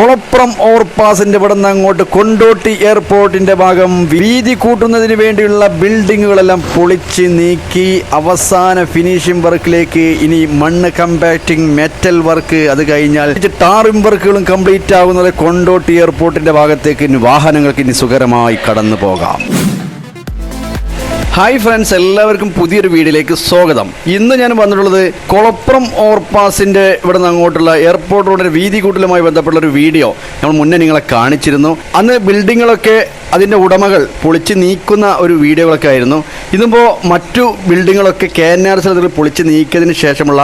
കുളപ്പുറം ഓവർപാസിന്റെ ഇവിടെ നിന്ന് അങ്ങോട്ട് കൊണ്ടോട്ടി എയർപോർട്ടിന്റെ ഭാഗം വീതി കൂട്ടുന്നതിന് വേണ്ടിയുള്ള ബിൽഡിങ്ങുകളെല്ലാം പൊളിച്ച് നീക്കി അവസാന ഫിനിഷിംഗ് വർക്കിലേക്ക് ഇനി മണ്ണ് കമ്പാക്ടിംഗ് മെറ്റൽ വർക്ക് അത് കഴിഞ്ഞാൽ ടാറിംഗ് വർക്കുകളും കംപ്ലീറ്റ് ആകുന്നത് കൊണ്ടോട്ടി എയർപോർട്ടിന്റെ ഭാഗത്തേക്ക് വാഹനങ്ങൾക്ക് ഇനി സുഖകരമായി കടന്നു പോകാം. ഹായ് ഫ്രണ്ട്സ് എല്ലാവർക്കും പുതിയൊരു വീഡിയോയിലേക്ക് സ്വാഗതം. ഇന്ന് ഞാൻ വന്നിട്ടുള്ളത് കൊളപ്പുറം ഓവർപാസിന്റെ ഇവിടെ നിന്ന് അങ്ങോട്ടുള്ള എയർപോർട്ട് റോഡിന്റെ വീതി കൂട്ടലുമായി ബന്ധപ്പെട്ട ഒരു വീഡിയോ. നമ്മൾ മുന്നേ നിങ്ങളെ കാണിച്ചിരുന്നു. അന്ന് ബിൽഡിങ്ങുകളൊക്കെ അതിന്റെ ഉടമകൾ പൊളിച്ച് നീക്കുന്ന ഒരു വീഡിയോകളൊക്കെ ആയിരുന്നു. ഇതിപ്പോൾ മറ്റു ബിൽഡിങ്ങുകളൊക്കെ കെ എൻ ആർ സ്ഥലത്തിൽ പൊളിച്ച് നീക്കിയതിന് ശേഷമുള്ള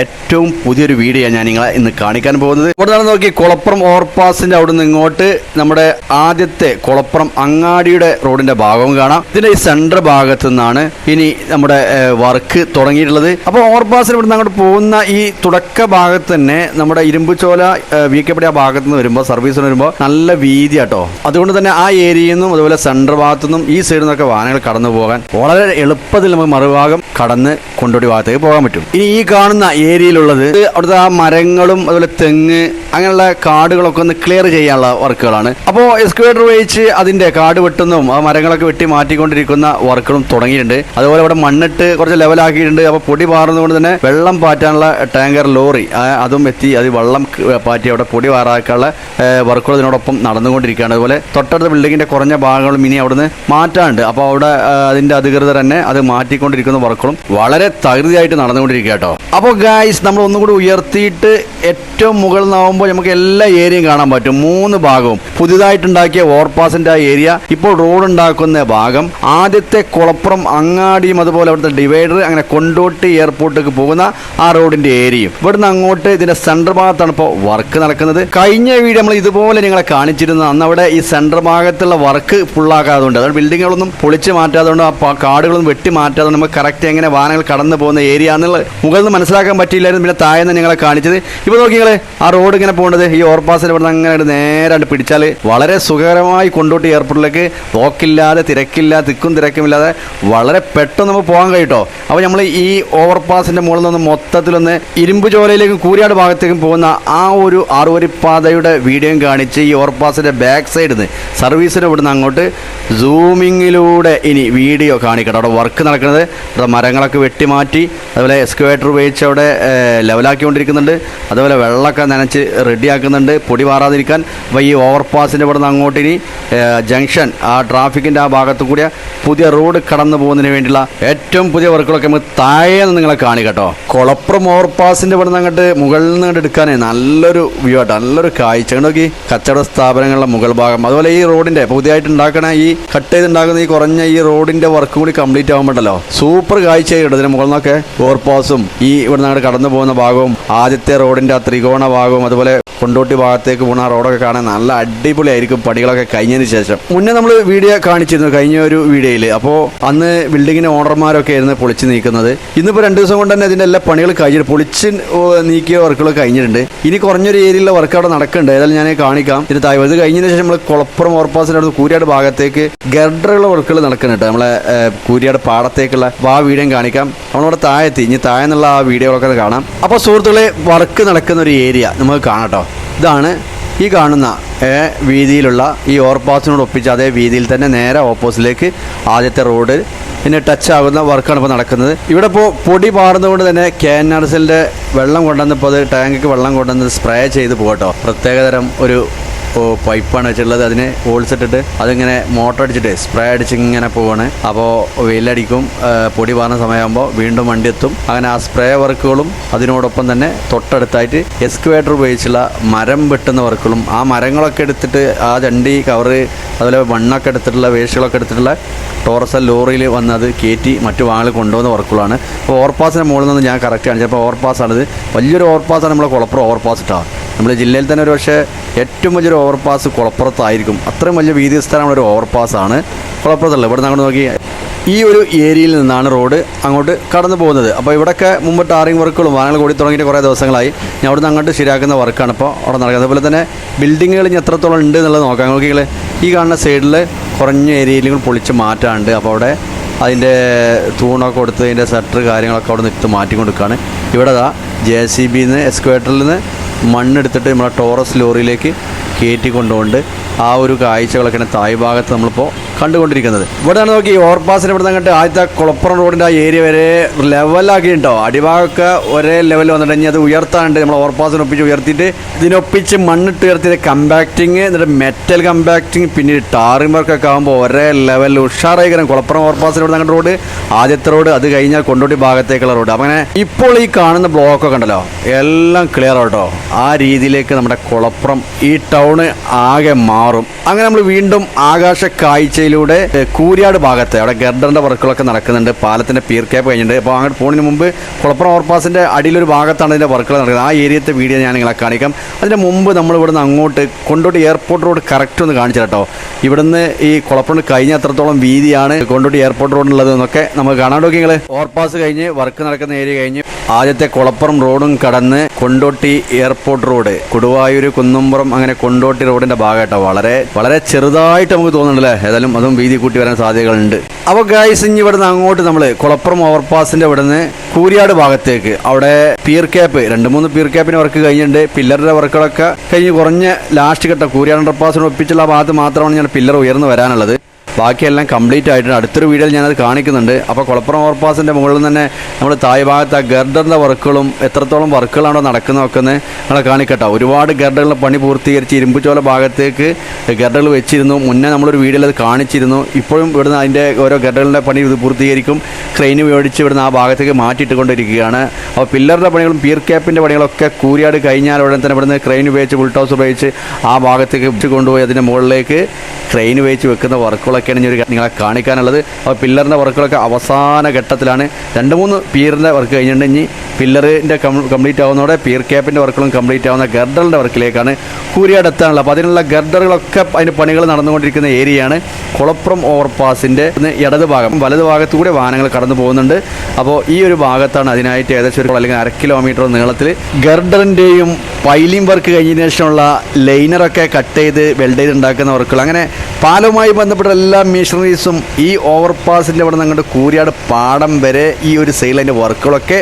ഏറ്റവും പുതിയൊരു വീഡിയോ ഞാൻ നിങ്ങളെ ഇന്ന് കാണിക്കാൻ പോകുന്നത്. ഇവിടെ നിന്ന് നോക്കി കുളപ്പുറം ഓവർപാസിന്റെ അവിടെ നിന്ന് ഇങ്ങോട്ട് നമ്മുടെ ആദ്യത്തെ കുളപ്പുറം അങ്ങാടിയുടെ റോഡിന്റെ ഭാഗവും കാണാം. ഇതിന്റെ ഈ സെൻട്രൽ ഭാഗത്തു നിന്നാണ് ഇനി നമ്മുടെ വർക്ക് തുടങ്ങിയിട്ടുള്ളത്. അപ്പോൾ ഓവർപാസിന് ഇവിടെ നിന്ന് അങ്ങോട്ട് പോകുന്ന ഈ തുടക്ക ഭാഗത്ത് തന്നെ നമ്മുടെ ഇരുമ്പുചോല വി കെ പടി ആ ഭാഗത്ത് നിന്ന് വരുമ്പോൾ സർവീസിന് വരുമ്പോൾ നല്ല വീതി കേട്ടോ അതുകൊണ്ട് തന്നെ ആ ഏരിയയിൽ നിന്നും അതുപോലെ സെൻട്രൽ ഭാഗത്തു നിന്നും ഈ സൈഡിൽ നിന്നൊക്കെ വാഹനങ്ങൾ കടന്നു പോകാൻ വളരെ എളുപ്പത്തിൽ നമുക്ക് മറുഭാഗം കടന്ന് കൊണ്ടോടി ഭാഗത്തേക്ക് പോകാൻ പറ്റും. ഇനി ഈ കാണുന്ന ഏരിയയിലുള്ളത് അവിടുത്തെ ആ മരങ്ങളും അതുപോലെ തെങ്ങ് അങ്ങനെയുള്ള കാടുകളൊക്കെ ഒന്ന് ക്ലിയർ ചെയ്യാനുള്ള വർക്കുകളാണ്. അപ്പോൾ എക്സ്കവേറ്റർ ഉപയോഗിച്ച് അതിന്റെ കാട് വെട്ടുന്നതും ആ മരങ്ങളൊക്കെ വെട്ടി മാറ്റിക്കൊണ്ടിരിക്കുന്ന വർക്കുകളും തുടങ്ങിയിട്ടുണ്ട്. അതുപോലെ ഇവിടെ മണ്ണിട്ട് കുറച്ച് ലെവലാക്കിയിട്ടുണ്ട് അപ്പോൾ പൊടി പാറുന്നതുകൊണ്ട് തന്നെ വെള്ളം പാറ്റാനുള്ള ടാങ്കർ ലോറി അതും എത്തി. അത് വെള്ളം പാറ്റി അവിടെ പൊടി പാറാക്കാനുള്ള വർക്കുകൾ ഇതിനോടൊപ്പം നടന്നുകൊണ്ടിരിക്കുകയാണ്. അതുപോലെ തൊട്ടടുത്ത ബിൽഡിങ്ങിന്റെ കുറഞ്ഞ ഭാഗങ്ങളും ഇനി അവിടുന്ന് മാറ്റാണ്ട് അപ്പോൾ അവിടെ അതിന്റെ അധികൃതർ തന്നെ അത് മാറ്റിക്കൊണ്ടിരിക്കുന്ന വർക്കുകളും വളരെ തകൃതിയായിട്ട് നടന്നുകൊണ്ടിരിക്കുക കേട്ടോ. അപ്പോൾ ഗായ്സ് നമ്മൾ ഒന്നും കൂടി ഉയർത്തിയിട്ട് ഏറ്റവും മുകളിൽ നിന്നാവുമ്പോൾ നമുക്ക് എല്ലാ ഏരിയയും കാണാൻ പറ്റും. മൂന്ന് ഭാഗവും. പുതിയതായിട്ടുണ്ടാക്കിയ ഓവർപാസിന്റെ ആ ഏരിയ ഇപ്പോൾ റോഡ് ഉണ്ടാക്കുന്ന ഭാഗം. ആദ്യത്തെ കുളപ്പുറം അങ്ങാടിയും അതുപോലെ അവിടുത്തെ ഡിവൈഡർ അങ്ങനെ കൊണ്ടോട്ടി എയർപോർട്ടിലേക്ക് പോകുന്ന ആ റോഡിന്റെ ഏരിയയും ഇവിടുന്ന് അങ്ങോട്ട് ഇതിന്റെ സെൻട്രൽ ഭാഗത്താണ് ഇപ്പോൾ വർക്ക് നടക്കുന്നത്. കഴിഞ്ഞ വീഡിയോ നമ്മൾ ഇതുപോലെ നിങ്ങളെ കാണിച്ചിരുന്ന. അന്ന് അവിടെ ഈ സെന്റർ ഭാഗത്തുള്ള വർക്ക് ഫുള്ളാക്കാതുകൊണ്ട് അതായത് ബിൽഡിങ്ങുകളൊന്നും പൊളിച്ച് മാറ്റാതുകൊണ്ട് ആ കാടുകളൊന്നും വെട്ടി മാറ്റാതുകൊണ്ട് നമുക്ക് കറക്റ്റ് എങ്ങനെ വാഹനങ്ങൾ കടന്നു പോകുന്ന ഏരിയ എന്നുള്ള മുകളിൽ നിന്ന് മനസ്സിലാക്കാൻ പറ്റിയില്ലായിരുന്നു. പിന്നെ താഴെ നിങ്ങളെ കാണിച്ചത്. ഇപ്പോൾ നോക്കി നിങ്ങൾ ആ റോഡ് ഇങ്ങനെ പോകുന്നത് ഈ ഓവർപാസിൽ ഇവിടെ അങ്ങനെ നേരായിട്ട് പിടിച്ചാൽ വളരെ സുഖകരമായി കൊണ്ടോട്ട് എയർപോർട്ടിലേക്ക് ബ്ലോക്കില്ലാതെ തിരക്കില്ല തിക്കും തിരക്കുമില്ലാതെ വളരെ പെട്ടെന്ന് നമുക്ക് പോകാൻ കഴിയട്ടോ അപ്പോൾ നമ്മൾ ഈ ഓവർപാസിന്റെ മുകളിൽ നിന്ന് മൊത്തത്തിലൊന്ന് ഇരുമ്പ് ചോലയിലേക്കും കൂരിയാട് ഭാഗത്തേക്കും പോകുന്ന ആ ഒരു ആറുവരിപ്പാതയുടെ വീഡിയോയും കാണിച്ച് ഈ ഓവർപാസിന്റെ ബാക്ക് സൈഡിൽ നിന്ന് സർവീസിന്റെ ഇവിടുന്ന് അങ്ങോട്ട് സൂമിങ്ങിലൂടെ ഇനി വീഡിയോ കാണിക്കട്ടെ. അവിടെ വർക്ക് നടക്കുന്നത്. അവിടെ മരങ്ങളൊക്കെ വെട്ടിമാറ്റി അതുപോലെ എക്സ്കവേറ്റർ ഉപയോഗിച്ച് അവിടെ ലെവലാക്കിക്കൊണ്ടിരിക്കുന്നുണ്ട്. അതുപോലെ വെള്ളമൊക്കെ നനച്ച് റെഡിയാക്കുന്നുണ്ട്. പൊടി മാറാതിരിക്കാൻ അപ്പോൾ ഈ ഓവർപാസിന്റെ ഇവിടെ നിന്ന് അങ്ങോട്ട് ഇനി ജംഗ്ഷൻ ആ ട്രാഫിക്കിന്റെ ആ ഭാഗത്ത് കൂടി പുതിയ റോഡ് കടന്നു പോകുന്നതിന് വേണ്ടിയുള്ള ഏറ്റവും പുതിയ വർക്കുകളൊക്കെ നമുക്ക് താഴെ നിന്ന് നിങ്ങളെ കാണി കേട്ടോ. കുളപ്പുറം ഓവർപാസിന്റെ ഇവിടെ നിന്ന് അങ്ങോട്ട് മുകളിൽ നിന്ന് അങ്ങോട്ട് എടുക്കാനേ നല്ലൊരു വ്യൂ ആട്ടോ. നല്ലൊരു കാഴ്ച. നോക്കി കച്ചവട സ്ഥാപനങ്ങളുടെ മുകൾ ഭാഗം. അതുപോലെ ഈ റോഡിന്റെ പുതിയതായിട്ട് ഉണ്ടാക്കണ ഈ കട്ട് ചെയ്തുണ്ടാക്കുന്ന ഈ കുറഞ്ഞ ഈ റോഡിന്റെ വർക്കും കൂടി കംപ്ലീറ്റ് ആകുമ്പോണ്ടല്ലോ സൂപ്പർ കാഴ്ചയായിട്ട് ഇതിന് മുകളിൽ നിന്നൊക്കെ ഓവർപാസും ഈ ഇവിടെ നിന്ന് കടന്നു പോകുന്ന ഭാഗവും ആദ്യത്തെ റോഡിന്റെ ആ ത്രികോണ ഭാഗവും അതുപോലെ കൊണ്ടോട്ടി ഭാഗത്തേക്ക് പോകുന്ന റോഡൊക്കെ കാണാൻ നല്ല അടിപൊളിയായിരിക്കും പണികളൊക്കെ കഴിഞ്ഞതിന് ശേഷം. മുന്നേ നമ്മൾ വീഡിയോ കാണിച്ചിരുന്നു കഴിഞ്ഞ ഒരു വീഡിയോയിൽ അപ്പോൾ അന്ന് ബിൽഡിങ്ങിന്റെ ഓണർമാരൊക്കെ ആയിരുന്നു പൊളിച്ച് നീക്കുന്നത്. ഇന്നിപ്പോൾ രണ്ട് ദിവസം കൊണ്ട് തന്നെ ഇതിന്റെ എല്ലാ പണികൾ കഴിഞ്ഞിട്ട് പൊളിച്ച് നീക്കിയ വർക്കുകൾ കഴിഞ്ഞിട്ടുണ്ട്. ഇനി കുറഞ്ഞൊരു ഏരിയയിലെ വർക്ക് അവിടെ നടക്കുന്നുണ്ട്. ഏതായാലും ഞാൻ കാണിക്കാം. ഇതിന് താഴെ അത് കഴിഞ്ഞതിന് ശേഷം നമ്മൾ കുളപ്പുറം ഓർപ്പാസിന്റെ അടുത്ത് കൂരിയാട് ഭാഗത്തേക്ക് ഗർഡറുള്ള വർക്കുകൾ നടക്കുന്നുണ്ട്. നമ്മളെ കൂരിയാട് പാടത്തേക്കുള്ള ആ വീഡിയോ കാണിക്കാം. നമ്മളവിടെ താഴെത്തി. ഇനി താഴെ എന്നുള്ള ആ വീഡിയോകളൊക്കെ കാണാം. അപ്പോൾ സുഹൃത്തുക്കളെ വർക്ക് നടക്കുന്ന ഒരു ഏരിയ നമുക്ക് കാണാം ഇതാണ് ഈ കാണുന്ന വീതിയിലുള്ള ഈ ഓവർപാസിനോട് ഒപ്പിച്ച് അതേ വീതിയിൽ തന്നെ നേരെ ഓപ്പോസിലേക്ക് ആദ്യത്തെ റോഡ് പിന്നെ ടച്ച് ആകുന്ന വർക്കാണ് ഇപ്പോൾ നടക്കുന്നത്. ഇവിടെ ഇപ്പോൾ പൊടി പാറുന്നതുകൊണ്ട് തന്നെ കെ എൻ ആർ വെള്ളം കൊണ്ടുവന്നപ്പോൾ അത് ടാങ്കിക്ക് വെള്ളം കൊണ്ടുവന്ന് സ്പ്രേ ചെയ്ത് പോകട്ടോ. പ്രത്യേകതരം ഒരു പൈപ്പാണ് വെച്ചിട്ടുള്ളത്. അതിന് ഹോൾസ് ഇട്ടിട്ട് അതിങ്ങനെ മോട്ടർ അടിച്ചിട്ട് സ്പ്രേ അടിച്ച് ഇങ്ങനെ പോവാണ്. അപ്പോൾ വെയിലടിക്കും പൊടി പാറുന്ന സമയമാകുമ്പോൾ വീണ്ടും വണ്ടി എത്തും. അങ്ങനെ ആ സ്പ്രേ വർക്കുകളും അതിനോടൊപ്പം തന്നെ തൊട്ടടുത്തായിട്ട് എക്സ്കുവേറ്റർ ഉപയോഗിച്ചുള്ള മരം വെട്ടുന്ന വർക്കുകളും ആ മരങ്ങളൊക്കെ എടുത്തിട്ട് ആ ചണ്ടി കവറ് അതുപോലെ മണ്ണൊക്കെ എടുത്തിട്ടുള്ള വേസ്റ്റുകളൊക്കെ എടുത്തിട്ടുള്ള ടോറസൽ ലോറിയിൽ വന്ന് അത് കയറ്റി മറ്റു വാഹനങ്ങൾ കൊണ്ടുപോകുന്ന വർക്കുകളാണ്. അപ്പോൾ ഓവർപാസിന്റെ മുകളിൽ നിന്ന് ഞാൻ കറക്റ്റ് കാണിച്ചത്. അപ്പോൾ ഓവർപാസ്സാണിത് വലിയൊരു ഓവർപാസ്സാണ് നമ്മളെ കുളപ്പുറം ഓവർപാസ് ഇട്ടാണ് നമ്മുടെ ജില്ലയിൽ തന്നെ ഒരു പക്ഷേ ഏറ്റവും വലിയൊരു ഓവർപാസ് കുളപ്പുറത്തായിരിക്കും. അത്രയും വലിയ വീതി സ്ഥലമുള്ള ഒരു ഓവർപാസ്സാണ് കുളപ്പുറത്തുള്ളത്. ഇവിടെ നിന്ന് നോക്കി ഈ ഒരു ഏരിയയിൽ നിന്നാണ് റോഡ് അങ്ങോട്ട് കടന്നു പോകുന്നത്. അപ്പോൾ ഇവിടെയൊക്കെ മുമ്പ് ടാറിങ് വർക്കുകളും വാഹനങ്ങൾ കൂടി തുടങ്ങിയിട്ട് കുറേ ദിവസങ്ങളായി. ഞാൻ അവിടുന്ന് അങ്ങോട്ട് ശരിയാക്കുന്ന വർക്കാണ് ഇപ്പോൾ അവിടെ നടക്കുന്നത്. അതുപോലെ തന്നെ ബിൽഡിങ്ങുകൾ ഇനി എത്രത്തോളം ഉണ്ട് എന്നുള്ളത് നോക്കാം. നോക്കിയാൽ ഈ കാണുന്ന സൈഡിൽ കുറഞ്ഞ ഏരിയയിലും പൊളിച്ച് മാറ്റാണ്ട് അപ്പോൾ അവിടെ അതിന്റെ തൂണൊക്കെ കൊടുത്ത് അതിന്റെ ഷട്ടർ കാര്യങ്ങളൊക്കെ അവിടെ നിന്ന് മാറ്റി കൊടുക്കുകയാണ് ഇവിടെ ദാ ജെ സി ബിന്ന് എക്സ്ക്വേറ്ററിൽ നിന്ന് മണ്ണെടുത്തിട്ട് നമ്മളെ ടോറസ് ലോറിയിലേക്ക് കയറ്റി കൊണ്ടുകൊണ്ട് ആ ഒരു കാഴ്ചകളൊക്കെയാണ് തായ് ഭാഗത്ത് നമ്മളിപ്പോൾ കണ്ടുകൊണ്ടിരിക്കുന്നത്. ഇവിടെയാണ് നോക്കി ഓവർപാസിന് ഇവിടെ നിന്ന് ആദ്യത്തെ കുളപ്പുറം റോഡിന്റെ ആ ഏരിയ വരെ ലെവലാക്കിയിട്ടുണ്ടോ അടിഭാഗമൊക്കെ ഒരേ ലെവൽ വന്നിട്ട് ഇനി അത് ഉയർത്താണ്ട് നമ്മൾ ഓവർപാസിന് ഒപ്പിച്ച് ഉയർത്തിയിട്ട് ഇതിനൊപ്പിച്ച് മണ്ണിട്ട് ഉയർത്തിയത് കമ്പാക്റ്റിങ് എന്നിട്ട് മെറ്റൽ കമ്പാക്റ്റിങ് പിന്നീട് ടാറിംഗ് വർക്കൊക്കെ ആകുമ്പോൾ ഒരേ ലെവലിൽ ഉഷാറായി കാരണം കുളപ്പുറം ഓവർപാസിന് ഇവിടെ നിന്ന് റോഡ് ആദ്യത്തെ റോഡ് അത് കഴിഞ്ഞാൽ കൊണ്ടോട്ടി ഭാഗത്തേക്കുള്ള റോഡ് അങ്ങനെ ഇപ്പോൾ ഈ കാണുന്ന ബ്ലോക്കൊക്കെ ഉണ്ടല്ലോ എല്ലാം ക്ലിയർ ആട്ടോ. ആ രീതിയിലേക്ക് നമ്മുടെ കുളപ്പുറം ഈ ടൗണ് ആകെ മാറും. അങ്ങനെ നമ്മൾ വീണ്ടും ആകാശ കാഴ്ചയിലൂടെ ഏ, കൂരിയാട് ഭാഗത്ത് അവിടെ ഗർഡറിന്റെ വർക്കുകളൊക്കെ നടക്കുന്നുണ്ട്. പാലത്തിന്റെ പീർ ക്യാപ്പ് കഴിഞ്ഞിട്ടുണ്ട്. അപ്പോൾ അങ്ങോട്ട് പോകുന്നതിന് മുമ്പ് കുളപ്പുറം ഓവർപാസിന്റെ അടിയിലൊരു ഭാഗത്താണ് ഇതിന്റെ വർക്കുകൾ നടക്കുന്നത്. ആ ഏരിയത്തെ വീഡിയോ ഞാൻ നിങ്ങളെ കാണിക്കാം. അതിന് മുമ്പ് നമ്മൾ ഇവിടുന്ന് അങ്ങോട്ട് കൊണ്ടോട്ട് എയർപോർട്ട് റോഡ് കറക്റ്റ് ഒന്ന് കാണിച്ചു കേട്ടോ. ഇവിടുന്ന് ഈ കുളപ്പുറം കഴിഞ്ഞ അത്രത്തോളം വീതിയാണ് കൊണ്ടോട്ട് എയർപോർട്ട് റോഡിലുള്ളത് എന്നൊക്കെ നമുക്ക് കാണാൻ നോക്കി നിങ്ങൾ ഓവർപാസ് കഴിഞ്ഞ് വർക്ക് നടക്കുന്ന ഏരിയ കഴിഞ്ഞ് ആദ്യത്തെ കുളപ്പുറം റോഡും കടന്ന് കൊണ്ടോട്ടി എയർപോർട്ട് റോഡ്. കൊടുവായൂർ കുന്നുംപുറം അങ്ങനെ കൊണ്ടോട്ടി റോഡിന്റെ ഭാഗമായിട്ടോ വളരെ വളരെ ചെറുതായിട്ട് നമുക്ക് തോന്നുന്നുണ്ടല്ലേ? ഏതായാലും അതും വീതി കൂട്ടി വരാൻ സാധ്യതകളുണ്ട്. അപ്പോൾ ഗൈസ് ഇനി ഇവിടുന്ന് അങ്ങോട്ട് നമ്മൾ കുളപ്പുറം ഓവർപാസിന്റെ ഇവിടുന്ന് കൂരിയാട് ഭാഗത്തേക്ക്. അവിടെ പിയർ ക്യാപ്പ് രണ്ട് മൂന്ന് പിയർ ക്യാപ്പിന് വർക്ക് കഴിഞ്ഞിട്ടുണ്ട്. പില്ലറിന്റെ വർക്കുകളൊക്കെ കഴിഞ്ഞ് കുറഞ്ഞ ലാസ്റ്റ് ഘട്ടം കൂരിയാട് അണ്ടർപാസിന് ഒപ്പിച്ചുള്ള ഭാഗത്ത് മാത്രമാണ് ഞാൻ പില്ലർ ഉയർന്നു വരാനുള്ളത്. ബാക്കിയെല്ലാം കംപ്ലീറ്റ് ആയിട്ടുണ്ട്. അടുത്തൊരു വീഡിയോയിൽ ഞാനത് കാണിക്കുന്നുണ്ട്. അപ്പോൾ കുളപ്പുറം ഓവർപാസിന്റെ മുകളിൽ തന്നെ നമ്മൾ തായ് ഭാഗത്ത് ആ ഗർഡറിന്റെ വർക്കുകളും എത്രത്തോളം വർക്കുകളാണോ നടക്കുന്നതൊക്കെ ഒന്ന് നമ്മളെ കാണിക്കട്ടോ. ഒരുപാട് ഗർഡറുകളുടെ പണി പൂർത്തീകരിച്ച് ഇരുമ്പുചോല ഭാഗത്തേക്ക് ഗർഡറുകൾ വെച്ചിരുന്നു. മുന്നേ നമ്മളൊരു വീഡിയോയിൽ അത് കാണിച്ചിരുന്നു. ഇപ്പോഴും ഇവിടുന്ന് അതിന്റെ ഓരോ ഗർഡറുകളുടെ പണി ഇത് പൂർത്തീകരിക്കും. ക്രെയിൻ മേടിച്ച് ഇവിടുന്ന് ആ ഭാഗത്തേക്ക് മാറ്റിയിട്ടുകൊണ്ടിരിക്കുകയാണ്. അപ്പോൾ പില്ലറുടെ പണികളും പീർ ക്യാപ്പിന്റെ പണികളൊക്കെ കൂരിയാട് കഴിഞ്ഞാൽ ഉടനെ തന്നെ ഇവിടുന്ന് ക്രെയിൻ ഉപയോഗിച്ച് ബുൾട്ടോസ് ഉപയോഗിച്ച് ആ ഭാഗത്തേക്ക് കൊണ്ടുപോയി അതിന്റെ മുകളിലേക്ക് ക്രെയിൻ ഉപയോഗിച്ച് വെക്കുന്ന വർക്കുകളൊക്കെയാണ് ഇനി ഒരു നിങ്ങളെ കാണിക്കാനുള്ളത്. അപ്പോൾ പില്ലറിന്റെ വർക്കുകളൊക്കെ അവസാന ഘട്ടത്തിലാണ്. രണ്ട് മൂന്ന് പീറിന്റെ വർക്ക് കഴിഞ്ഞിട്ടുണ്ട്. ഇനി പില്ലറിന്റെ കംപ്ലീറ്റ് ആവുന്നതോടെ പിയർ ക്യാപ്പിന്റെ വർക്കുകളും കംപ്ലീറ്റ് ആവുന്ന ഗർഡറിന്റെ വർക്കിലേക്കാണ് കൂരിയാട് എത്താനുള്ളത്. അപ്പോൾ അതിനുള്ള ഗർഡറുകളൊക്കെ അതിന് പണികൾ നടന്നുകൊണ്ടിരിക്കുന്ന ഏരിയയാണ് കുളപ്പുറം ഓവർപാസിന്റെ ഇടത് ഭാഗം വലത് ഭാഗത്തുകൂടെ വാഹനങ്ങൾ കടന്നു പോകുന്നുണ്ട്. അപ്പോൾ ഈ ഒരു ഭാഗത്താണ് അതിനായിട്ട് ഏകദേശം ഒരു അല്ലെങ്കിൽ അര കിലോമീറ്റർ നീളത്തിൽ ഗർഡറിന്റെയും പൈലിംഗ് വർക്ക് കഴിഞ്ഞതിന് ശേഷമുള്ള ലൈനറൊക്കെ കട്ട് ചെയ്ത് വെൽഡ് ചെയ്ത് ഉണ്ടാക്കുന്ന വർക്കുകൾ. അങ്ങനെ പാലവുമായി ബന്ധപ്പെട്ട എല്ലാ മെഷീനറീസും ഈ ഓവർപാസിന്റെ അവിടെ നിന്ന് അങ്ങോട്ട് കൂരിയാട് പാടം വരെ ഈ ഒരു സൈഡിൽ വർക്കുകളൊക്കെ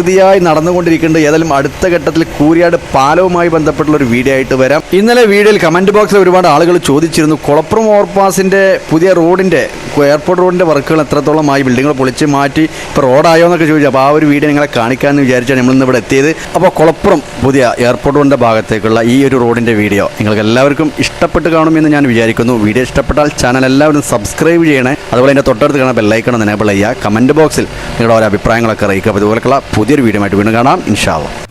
തകൃതിയായി നടന്നുകൊണ്ടിരിക്കുന്നുണ്ട്. ഏതായാലും അടുത്ത ഘട്ടത്തിൽ കൂരിയാട് പാലവുമായി ബന്ധപ്പെട്ടുള്ള ഒരു വീഡിയോ ആയിട്ട് വരാം. ഇന്നലെ വീഡിയോയിൽ കമന്റ് ബോക്സിൽ ഒരുപാട് ആളുകൾ ചോദിച്ചിരുന്നു കുളപ്പുറം ഓവർപാസിന്റെ പുതിയ റോഡിന്റെ എയർപോർട്ട് റോഡിന്റെ വർക്കുകൾ എത്രത്തോളമായി ബിൽഡിങ്ങൾ പൊളിച്ച് മാറ്റി ഇപ്പോൾ റോഡായോ എന്നൊക്കെ ചോദിച്ചു. അപ്പോൾ ആ ഒരു വീഡിയോ നിങ്ങളെ കാണിക്കാമെന്ന് വിചാരിച്ചാണ് നമ്മൾ ഇന്ന് ഇവിടെ എത്തിയത്. അപ്പോൾ കുളപ്പുറം പുതിയ എയർപോർട്ട് റോഡിന്റെ ഭാഗത്തേക്കുള്ള ഈ ഒരു റോഡിന്റെ വീഡിയോ നിങ്ങൾക്ക് എല്ലാവർക്കും ഇഷ്ടപ്പെട്ട് കാണുമെന്ന് ഞാൻ വിചാരിക്കുന്നു. വീഡിയോ ഇഷ്ടപ്പെട്ടാൽ ചാനൽ എല്ലാവരും സബ്സ്ക്രൈബ് ചെയ്യണേ. അതുപോലെ എന്റെ തൊട്ടടുത്ത് കാണാൻ ബെല്ലൈക്കണം എനേബിൾ ചെയ്യുക. കമന്റ് ബോക്സിൽ നിങ്ങളുടെ ഓരോ അഭിപ്രായങ്ങളൊക്കെ അറിയിക്കുക. അപ്പോൾ ഇതുപോലെയുള്ള പുതിയൊരു വീഡിയോ ആയിട്ട് വീണ്ടും കാണാം. ഇൻഷാല്ല